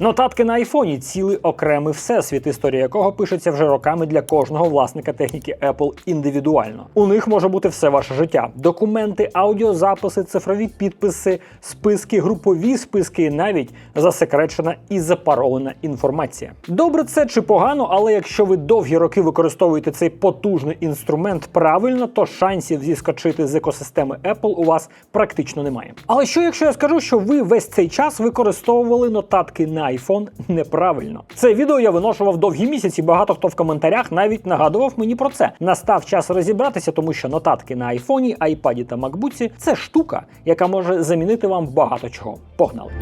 Нотатки на айфоні цілий окремий всесвіт, історія якого пишеться вже роками для кожного власника техніки Apple індивідуально. У них може бути все ваше життя: документи, аудіозаписи, цифрові підписи, списки, групові списки, і навіть засекречена і запарована інформація. Добре, це чи погано, але якщо ви довгі роки використовуєте цей потужний інструмент правильно, то шансів зіскочити з екосистеми Apple у вас практично немає. Але що якщо я скажу, що ви весь цей час використовували нотатки на iPhone неправильно? Це відео я виношував довгі місяці. Багато хто в коментарях навіть нагадував мені про це. Настав час розібратися, тому що нотатки на айфоні, айпаді та макбуці це штука, яка може замінити вам багато чого. Погнали!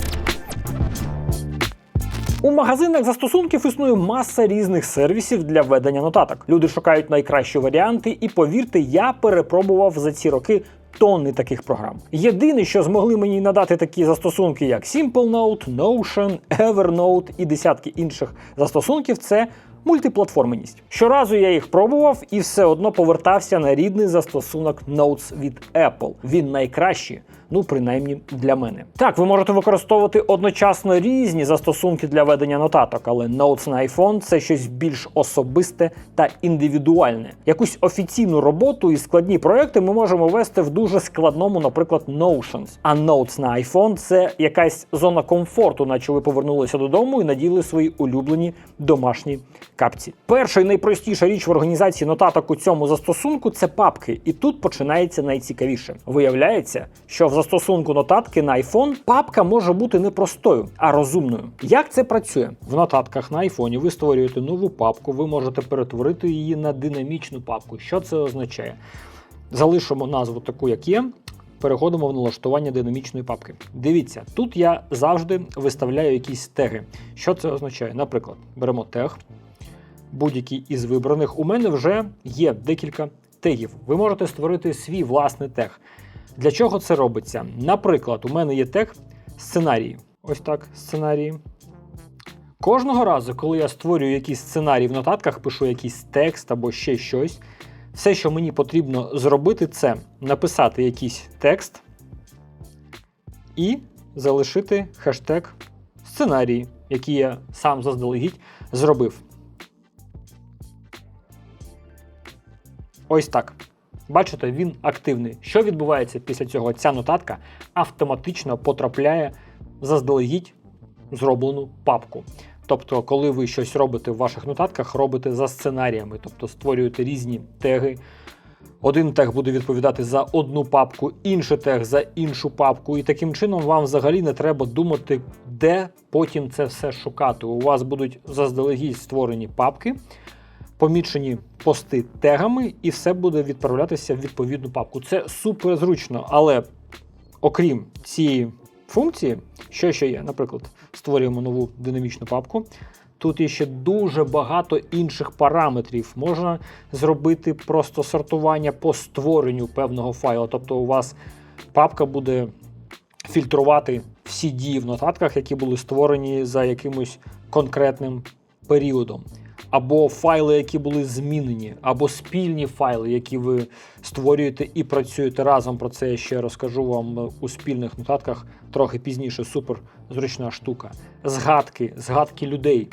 У магазинах застосунків існує маса різних сервісів для ведення нотаток. Люди шукають найкращі варіанти, і повірте, я перепробував за ці роки. Тонни таких програм. Єдине, що змогли мені надати такі застосунки, як SimpleNote, Notion, Evernote і десятки інших застосунків, це мультиплатформеність. Щоразу я їх пробував і все одно повертався на рідний застосунок Notes від Apple. Він найкращий, ну принаймні для мене. Так, ви можете використовувати одночасно різні застосунки для ведення нотаток, але Notes на iPhone це щось більш особисте та індивідуальне. Якусь офіційну роботу і складні проекти ми можемо вести в дуже складному, наприклад, Notions. А Notes на iPhone це якась зона комфорту, наче ви повернулися додому і наділи свої улюблені домашні капці. Перша і найпростіша річ в організації нотаток у цьому застосунку це папки, і тут починається найцікавіше. Виявляється, що в застосунку нотатки на iPhone папка може бути не простою, а розумною. Як це працює? В нотатках на iPhone ви створюєте нову папку, ви можете перетворити її на динамічну папку. Що це означає? Залишимо назву таку, як є. Переходимо в налаштування динамічної папки. Дивіться, тут я завжди виставляю якісь теги. Що це означає? Наприклад, беремо тег, будь-який із вибраних. У мене вже є декілька тегів. Ви можете створити свій власний тег. Для чого це робиться? Наприклад, у мене є тег сценарії. Ось так, сценарії. Кожного разу, коли я створюю якийсь сценарій в нотатках, пишу якийсь текст або ще щось. Все, що мені потрібно зробити, це написати якийсь текст і залишити хештег сценарії, який я сам заздалегідь зробив. Ось так. Бачите, він активний. Що відбувається після цього? Ця нотатка автоматично потрапляє в заздалегідь зроблену папку. Тобто, коли ви щось робите в ваших нотатках, робите за сценаріями, тобто створюєте різні теги. Один тег буде відповідати за одну папку, інший тег за іншу папку, і таким чином вам взагалі не треба думати, де потім це все шукати. У вас будуть заздалегідь створені папки, помічені пости тегами, і все буде відправлятися в відповідну папку. Це супер зручно, але окрім цієї функції, що ще є? Наприклад, створюємо нову динамічну папку. Тут є ще дуже багато інших параметрів. Можна зробити просто сортування по створенню певного файлу. Тобто у вас папка буде фільтрувати всі дії в нотатках, які були створені за якимось конкретним періодом. Або файли, які були змінені, або спільні файли, які ви створюєте і працюєте разом. Про це я ще розкажу вам у спільних нотатках трохи пізніше. Супер зручна штука. Згадки, згадки людей,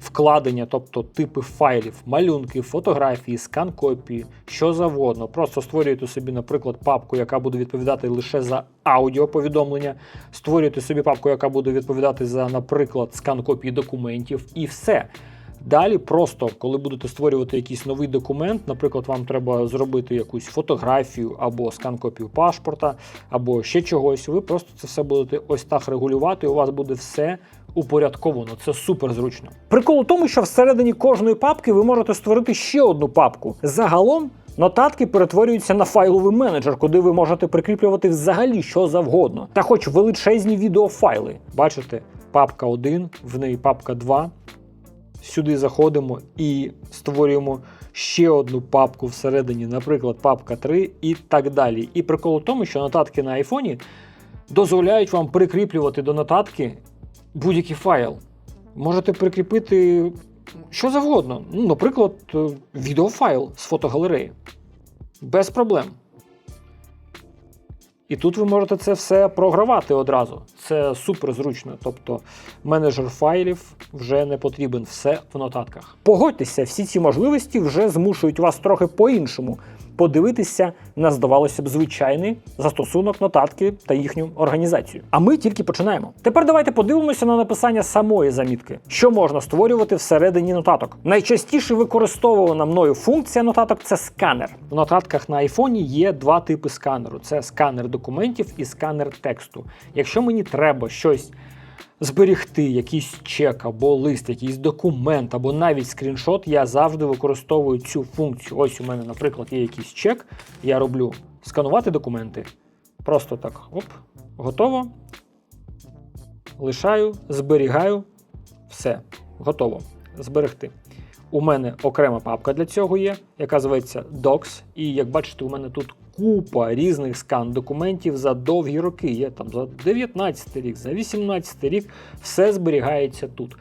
вкладення, тобто типи файлів, малюнки, фотографії, скан копії, що завгодно. Просто створюєте собі, наприклад, папку, яка буде відповідати лише за аудіоповідомлення. Створюєте собі папку, яка буде відповідати за, наприклад, скан копії документів, і все. Далі просто, коли будете створювати якийсь новий документ, наприклад, вам треба зробити якусь фотографію або скан копію паспорта, або ще чогось, ви просто це все будете ось так регулювати, і у вас буде все упорядковано. Це супер зручно. Прикол у тому, що всередині кожної папки ви можете створити ще одну папку. Загалом. Нотатки перетворюються на файловий менеджер, куди ви можете прикріплювати взагалі що завгодно. Та хоч величезні відеофайли. Бачите, папка 1, в неї папка 2, сюди заходимо і створюємо ще одну папку всередині, наприклад, папка 3 і так далі. І прикол у тому, що нотатки на айфоні дозволяють вам прикріплювати до нотатки будь-який файл. Можете прикріпити що завгодно. Ну, наприклад, е, відеофайл з фотогалереї. Без проблем. І тут ви можете це все програвати одразу. Це супер зручно. Тобто менеджер файлів вже не потрібен все в нотатках. Погодьтеся, всі ці можливості вже змушують вас трохи по-іншому подивитися на, здавалося б, звичайний застосунок нотатки та їхню організацію. А ми тільки починаємо. Тепер давайте подивимося на написання самої замітки, що можна створювати всередині нотаток. Найчастіше використовувана мною функція нотаток це сканер. В нотатках на айфоні є два типи сканеру: це сканер документів і сканер тексту. Якщо мені треба щось зберігти якийсь чек або лист, якийсь документ, або навіть скріншот, я завжди використовую цю функцію. Ось у мене, наприклад, є якийсь чек, я роблю сканувати документи. Просто так, оп, готово. Лишаю, зберігаю, все, готово. Зберегти. У мене окрема папка для цього є, яка зветься Docs. І як бачите, у мене тут купа різних скан документів за довгі роки. Є там за 19 рік, за 18 рік, все зберігається тут.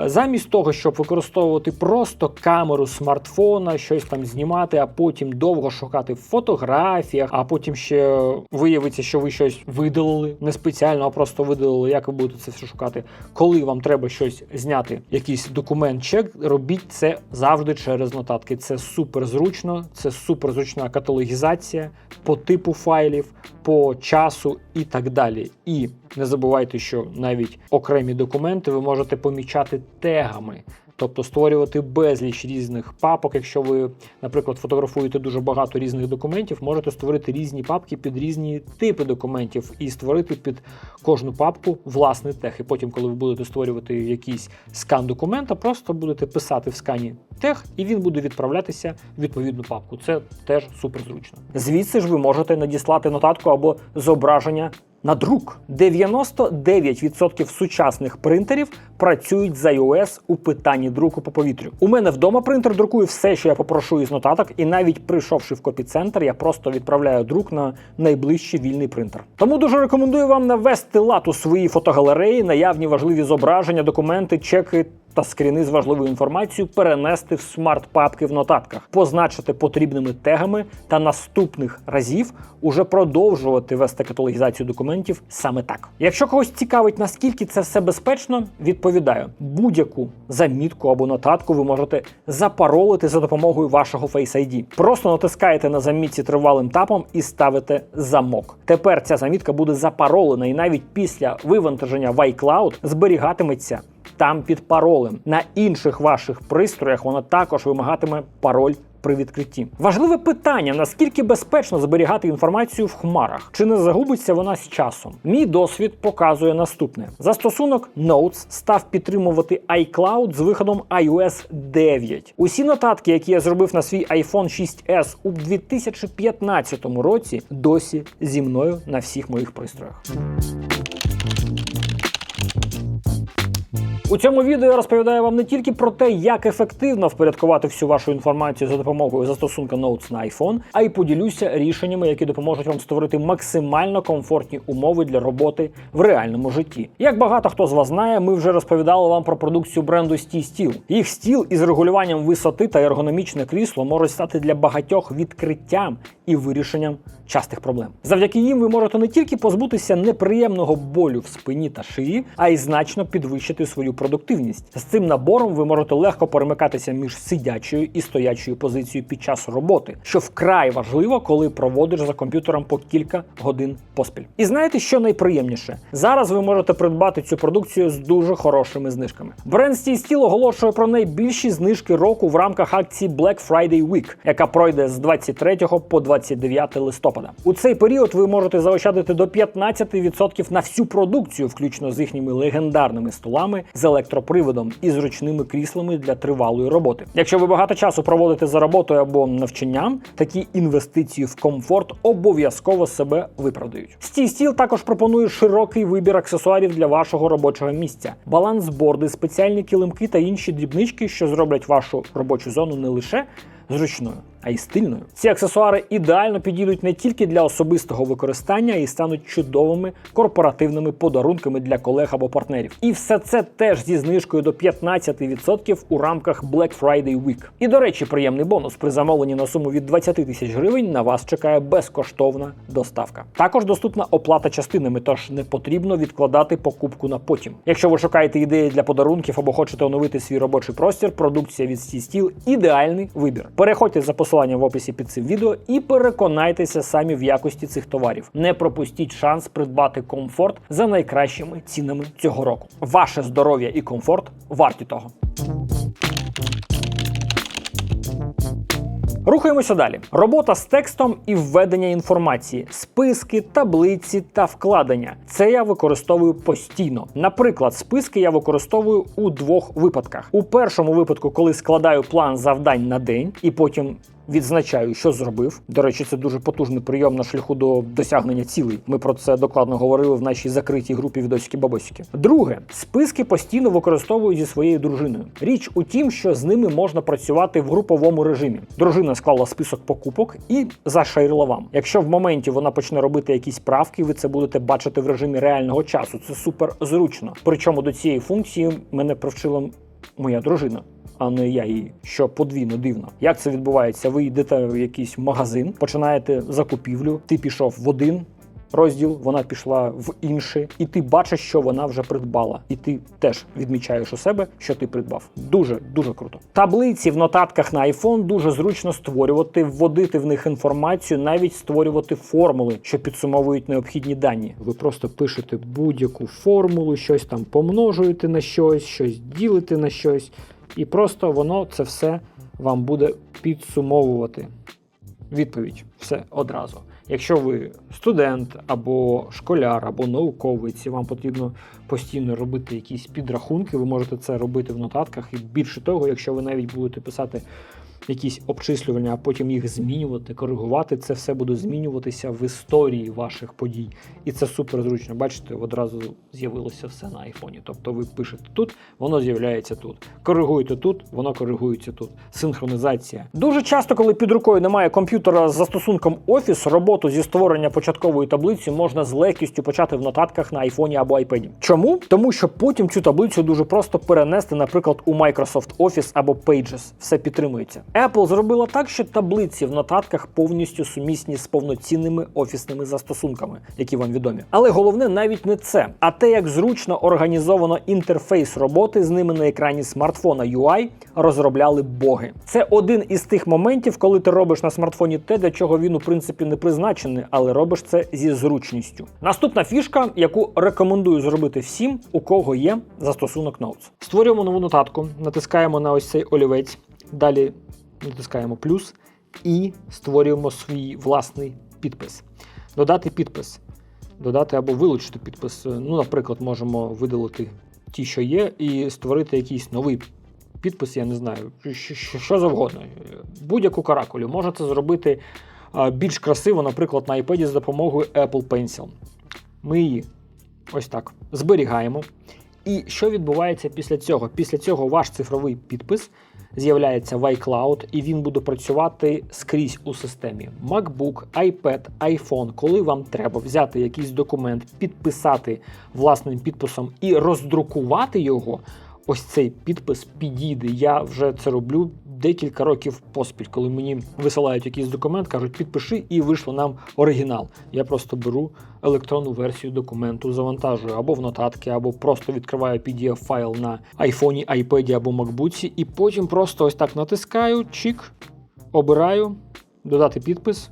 Е, Замість того, щоб використовувати просто камеру смартфона, щось там знімати, а потім довго шукати в фотографіях, а потім ще виявиться, що ви щось видалили не спеціально, а просто видалили, як ви будете це все шукати. Коли вам треба щось зняти, якийсь документ, чек, робіть це завжди через нотатки. Це супер зручно, це супер зручна каталогізація по типу файлів, по часу і так далі. І не забувайте, що навіть окремі документи ви можете помічати тегами. Тобто створювати безліч різних папок. Якщо ви, наприклад, фотографуєте дуже багато різних документів, можете створити різні папки під різні типи документів і створити під кожну папку власний тег. І потім, коли ви будете створювати якийсь скан документа, просто будете писати в скані тег, і він буде відправлятися в відповідну папку. Це теж супер зручно. Звідси ж ви можете надіслати нотатку або зображення на друк. 99% сучасних принтерів працюють з iOS у питанні друку по повітрю. У мене вдома принтер друкує все, що я попрошу із нотаток, і навіть прийшовши в копіцентр, я просто відправляю друк на найближчий вільний принтер. Тому дуже рекомендую вам навести лад у свої фотогалереї, наявні важливі зображення, документи, чеки та скріни з важливою інформацією перенести в смарт-папки в нотатках, позначити потрібними тегами та наступних разів уже продовжувати вести каталогізацію документів саме так. Якщо когось цікавить, наскільки це все безпечно, відповідаю: будь-яку замітку або нотатку ви можете запаролити за допомогою вашого Face ID. Просто натискаєте на замітці тривалим тапом і ставите замок. Тепер ця замітка буде запаролена, і навіть після вивантаження в iCloud зберігатиметься там під паролем. На інших ваших пристроях вона також вимагатиме пароль. При відкритті важливе питання: наскільки безпечно зберігати інформацію в хмарах, чи не загубиться вона з часом? Мій досвід показує наступне: застосунок Notes став підтримувати iCloud з виходом iOS 9. Усі нотатки, які я зробив на свій iPhone 6s у 2015 році, досі зі мною на всіх моїх пристроях. У цьому відео я розповідаю вам не тільки про те, як ефективно впорядкувати всю вашу інформацію за допомогою застосунка Notes на iPhone, а й поділюся рішеннями, які допоможуть вам створити максимально комфортні умови для роботи в реальному житті. Як багато хто з вас знає, ми вже розповідали вам про продукцію бренду Stee Steel. Їх стіл із регулюванням висоти та ергономічне крісло можуть стати для багатьох відкриттям і вирішенням частих проблем. Завдяки їм ви можете не тільки позбутися неприємного болю в спині та шиї, а й значно підвищити свою продуктивність. З цим набором ви можете легко перемикатися між сидячою і стоячою позицією під час роботи, що вкрай важливо, коли проводиш за комп'ютером по кілька годин поспіль. І знаєте, що найприємніше? Зараз ви можете придбати цю продукцію з дуже хорошими знижками. Бренд Steel Steel оголошує про найбільші знижки року в рамках акції Black Friday Week, яка пройде з 23 по 29 листопада. У цей період ви можете заощадити до 15% на всю продукцію, включно з їхніми легендарними столами з електроприводом і зручними кріслами для тривалої роботи. Якщо ви багато часу проводите за роботою або навчанням, такі інвестиції в комфорт обов'язково себе виправдають. Стій стіл також пропонує широкий вибір аксесуарів для вашого робочого місця, балансборди, спеціальні килимки та інші дрібнички, що зроблять вашу робочу зону не лише зручною, а й стильною. Ці аксесуари ідеально підійдуть не тільки для особистого використання, а й стануть чудовими корпоративними подарунками для колег або партнерів. І все це теж зі знижкою до 15% у рамках Black Friday Week. І до речі, приємний бонус при замовленні на суму від 20 тисяч гривень на вас чекає безкоштовна доставка. Також доступна оплата частинами, тож не потрібно відкладати покупку на потім. Якщо ви шукаєте ідеї для подарунків або хочете оновити свій робочий простір, продукція від Стіл ідеальний вибір. Переходьте за посиланням в описі під цим відео і переконайтеся самі в якості цих товарів. Не пропустіть шанс придбати комфорт за найкращими цінами цього року. Ваше здоров'я і комфорт варті того. Рухаємося далі. Робота з текстом і введення інформації, списки, таблиці та вкладення. Це я використовую постійно. Наприклад, списки я використовую у двох випадках. У першому випадку, коли складаю план завдань на день і потім. Відзначаю, що зробив. До речі, це дуже потужний прийом на шляху до досягнення цілей. Ми про це докладно говорили в нашій закритій групі відосики бабосики. Друге, списки постійно використовую зі своєю дружиною. Річ у тім, що з ними можна працювати в груповому режимі. Дружина склала список покупок і зашарила вам. Якщо в моменті вона почне робити якісь правки, ви це будете бачити в режимі реального часу. Це супер зручно. Причому до цієї функції мене привчила моя дружина а не я її, що подвійно дивно. Як це відбувається? Ви йдете в якийсь магазин, починаєте закупівлю, ти пішов в один. Розділ вона пішла в інший, і ти бачиш, що вона вже придбала, і ти теж відмічаєш у себе, що ти придбав. Дуже дуже круто. Таблиці в нотатках на iPhone дуже зручно створювати, вводити в них інформацію, навіть створювати формули, що підсумовують необхідні дані. Ви просто пишете будь-яку формулу, щось там помножуєте на щось, щось ділите на щось. І просто воно це все вам буде підсумовувати. Відповідь все одразу. Якщо ви студент або школяр, або науковець, і вам потрібно постійно робити якісь підрахунки, ви можете це робити в нотатках. І більше того, якщо ви навіть будете писати якісь обчислювання, а потім їх змінювати, коригувати, це все буде змінюватися в історії ваших подій. І це супер зручно. Бачите, одразу з'явилося все на айфоні. Тобто ви пишете тут, воно з'являється тут. Коригуєте тут, воно коригується тут. Синхронізація. Дуже часто, коли під рукою немає комп'ютера з застосунком Office, роботу зі створення початкової таблиці можна з легкістю почати в нотатках на айфоні або iPad. Чому? Тому що потім цю таблицю дуже просто перенести, наприклад, у Microsoft Office або Pages. Все підтримується. Apple зробила так, що таблиці в нотатках повністю сумісні з повноцінними офісними застосунками, які вам відомі. Але головне навіть не це, а те, як зручно організовано інтерфейс роботи з ними на екрані смартфона UI розробляли боги. Це один із тих моментів, коли ти робиш на смартфоні те, для чого він у принципі не призначений, але робиш це зі зручністю. Наступна фішка, яку рекомендую зробити всім, у кого є застосунок Notes. Створюємо нову нотатку, натискаємо на ось цей олівець. Далі натискаємо плюс і створюємо свій власний підпис. Додати підпис. Додати або вилучити підпис. Ну, наприклад, можемо видалити ті, що є, і створити якийсь новий підпис, я не знаю, що, завгодно. Будь-яку каракулю. Можете зробити більш красиво, наприклад, на iPad з допомогою Apple Pencil. Ми її ось так зберігаємо. І що відбувається після цього? Після цього ваш цифровий підпис з'являється в iCloud, і він буде працювати скрізь у системі MacBook, iPad, iPhone, коли вам треба взяти якийсь документ, підписати власним підписом і роздрукувати його. Ось цей підпис підійде. Я вже це роблю декілька років поспіль, коли мені висилають якийсь документ, кажуть, підпиши, і вийшло нам оригінал. Я просто беру електронну версію документу, завантажую або в нотатки, або просто відкриваю pdf файл на айфоні, iPad або MacBook, і потім просто ось так натискаю, чик, обираю, додати підпис.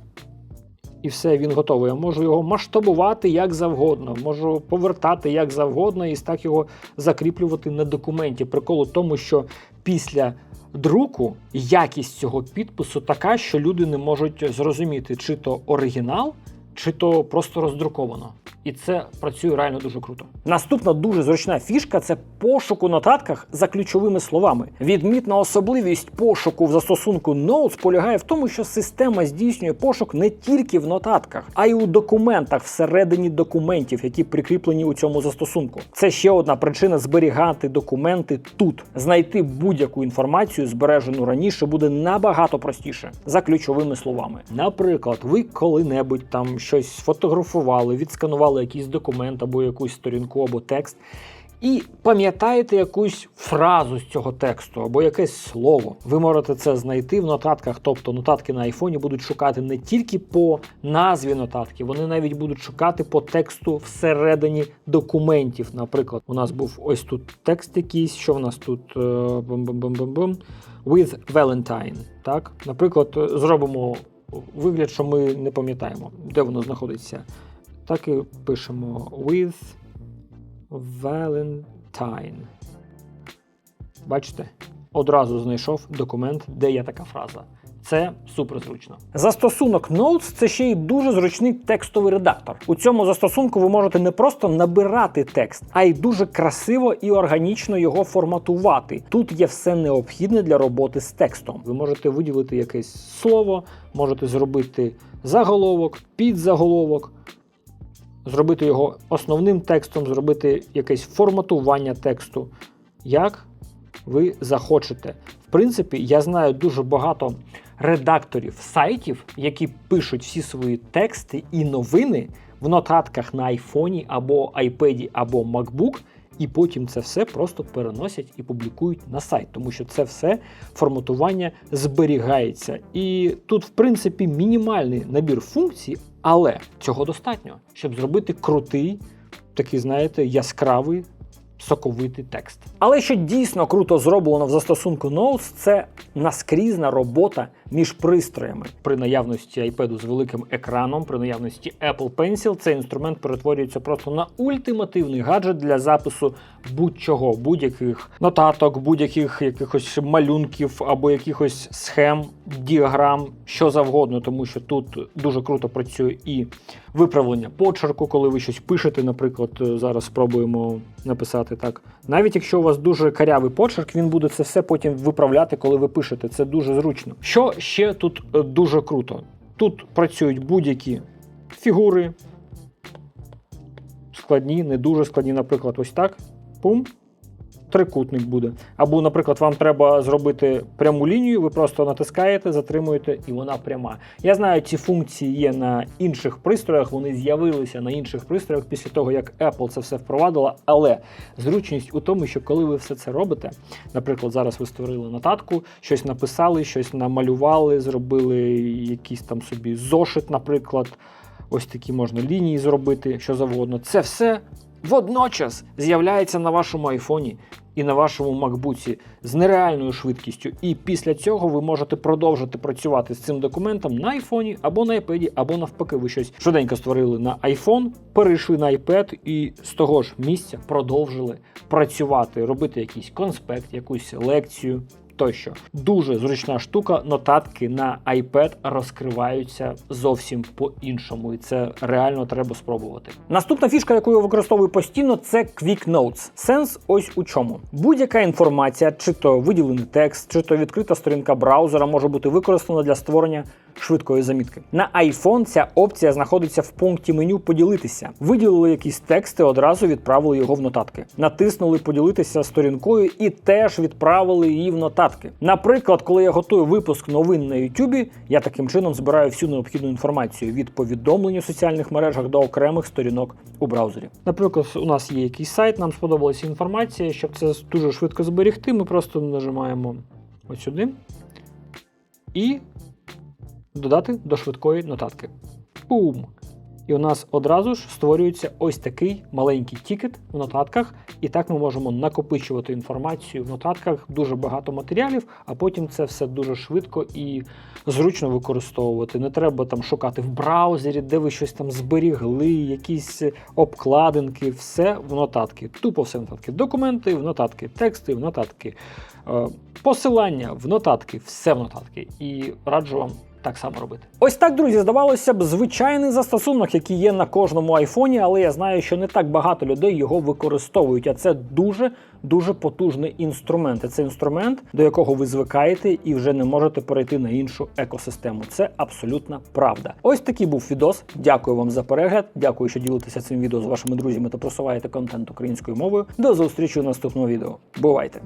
І все, він готовий. Я можу його масштабувати як завгодно, можу повертати як завгодно і так його закріплювати на документі. Прикол у тому, що після друку якість цього підпису така, що люди не можуть зрозуміти, чи то оригінал, чи то просто роздруковано. І це працює реально дуже круто. Наступна дуже зручна фішка це пошук у нотатках за ключовими словами. Відмітна особливість пошуку в застосунку Notes полягає в тому, що система здійснює пошук не тільки в нотатках, а й у документах всередині документів, які прикріплені у цьому застосунку. Це ще одна причина зберігати документи тут. Знайти будь-яку інформацію, збережену раніше, буде набагато простіше за ключовими словами. Наприклад, ви коли-небудь там щось сфотографували, відсканували якийсь документ або якусь сторінку, або текст, і пам'ятаєте якусь фразу з цього тексту або якесь слово. Ви можете це знайти в нотатках, тобто нотатки на айфоні будуть шукати не тільки по назві нотатки, вони навіть будуть шукати по тексту всередині документів. Наприклад, у нас був ось тут текст якийсь, що в нас тут е, бум-бум-бум-бум-бум, with Valentine. Так, наприклад, зробимо вигляд, що ми не пам'ятаємо, де воно знаходиться. Так і пишемо with Valentine. Бачите? Одразу знайшов документ, де є така фраза. Це супер зручно. Застосунок Notes це ще й дуже зручний текстовий редактор. У цьому застосунку ви можете не просто набирати текст, а й дуже красиво і органічно його форматувати. Тут є все необхідне для роботи з текстом. Ви можете виділити якесь слово, можете зробити заголовок, підзаголовок, зробити його основним текстом, зробити якесь форматування тексту. Як ви захочете. В принципі, я знаю дуже багато редакторів сайтів, які пишуть всі свої тексти і новини в нотатках на айфоні або iPad, або MacBook, і потім це все просто переносять і публікують на сайт, тому що це все форматування зберігається. І тут, в принципі, мінімальний набір функцій, але цього достатньо, щоб зробити крутий, такий, знаєте, яскравий. Соковитий текст. Але що дійсно круто зроблено в застосунку Notes, це наскрізна робота між пристроями. При наявності iPad з великим екраном, при наявності Apple Pencil, цей інструмент перетворюється просто на ультимативний гаджет для запису будь-чого, будь-яких нотаток, будь-яких якихось малюнків або якихось схем, діаграм, що завгодно, тому що тут дуже круто працює і виправлення почерку, коли ви щось пишете. Наприклад, зараз спробуємо написати так. Навіть якщо у вас дуже карявий почерк, він буде це все потім виправляти, коли ви пишете. Це дуже зручно. Що ще тут е, дуже круто? Тут працюють будь-які фігури, складні, не дуже складні, наприклад, ось так. Пум. Трикутник буде. Або, наприклад, вам треба зробити пряму лінію, ви просто натискаєте, затримуєте, і вона пряма. Я знаю, ці функції є на інших пристроях, вони з'явилися на інших пристроях після того, як Apple це все впровадила. Але зручність у тому, що коли ви все це робите, наприклад, зараз ви створили нотатку, щось написали, щось намалювали, зробили якийсь там собі зошит, наприклад. Ось такі можна лінії зробити, що завгодно. Це все водночас з'являється на вашому айфоні і на вашому MacBook з нереальною швидкістю. І після цього ви можете продовжити працювати з цим документом на айфоні або на iPad, або навпаки, ви щось швиденько створили на iPhone, перейшли на iPad і з того ж місця продовжили працювати, робити якийсь конспект, якусь лекцію. Тощо дуже зручна штука. Нотатки на iPad розкриваються зовсім по-іншому, і це реально треба спробувати. Наступна фішка, яку я використовую постійно, це Quick Notes. Сенс ось у чому. Будь-яка інформація, чи то виділений текст, чи то відкрита сторінка браузера, може бути використана для створення швидкої замітки. На iPhone ця опція знаходиться в пункті меню Поділитися. Виділили якісь тексти, одразу відправили його в нотатки. Натиснули поділитися сторінкою і теж відправили її в нотатки. Наприклад, коли я готую випуск новин на YouTube, я таким чином збираю всю необхідну інформацію від повідомлень у соціальних мережах до окремих сторінок у браузері. Наприклад, у нас є якийсь сайт, нам сподобалася інформація. Щоб це дуже швидко зберегти, ми просто нажимаємо ось сюди і додати до швидкої нотатки. Бум! І у нас одразу ж створюється ось такий маленький тікет в нотатках, і так ми можемо накопичувати інформацію в нотатках, дуже багато матеріалів, а потім це все дуже швидко і зручно використовувати. Не треба там шукати в браузері, де ви щось там зберігли, якісь обкладинки, все в нотатки. Тупо все в нотатки. Документи в нотатки, тексти в нотатки, е, посилання в нотатки, все в нотатки. І раджу вам так само робити. Ось так, друзі, здавалося б, звичайний застосунок, який є на кожному айфоні, але я знаю, що не так багато людей його використовують. А це дуже дуже потужний інструмент. Це інструмент, до якого ви звикаєте і вже не можете перейти на іншу екосистему. Це абсолютна правда. Ось такий був відос. Дякую вам за перегляд. Дякую, що ділитеся цим відео з вашими друзями та просуваєте контент українською мовою. До зустрічі у наступному відео. Бувайте!